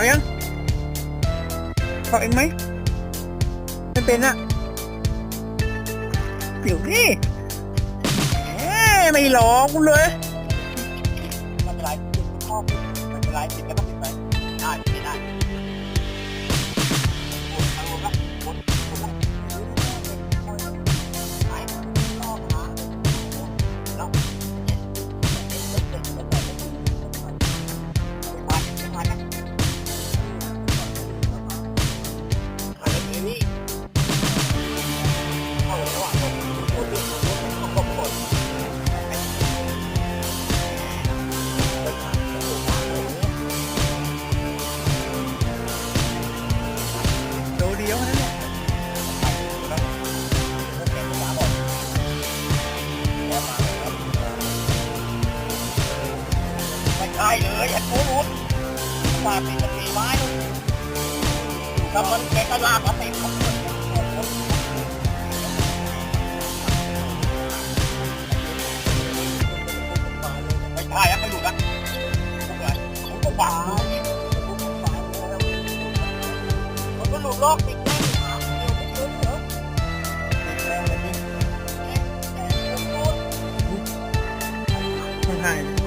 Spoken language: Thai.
เอายังเอาเองไหมไม่เป็นอะเดี๋ยวนี่แหมไม่หลอกกูเลยไม่เป็นไรติดเป็นข้อไม่เป็นไรติดแล้วก็ติดไปได้ไปได้ ดียวนั่นแหละไม่ใช่เลยไอ้ปูรุดมาติดจะตีไม้ถ้ามันแกก็ลากมาติดมันไม่ใช่แล้วไม่หลุดละผมก็หวามันก็หลุดลอกติด behind it.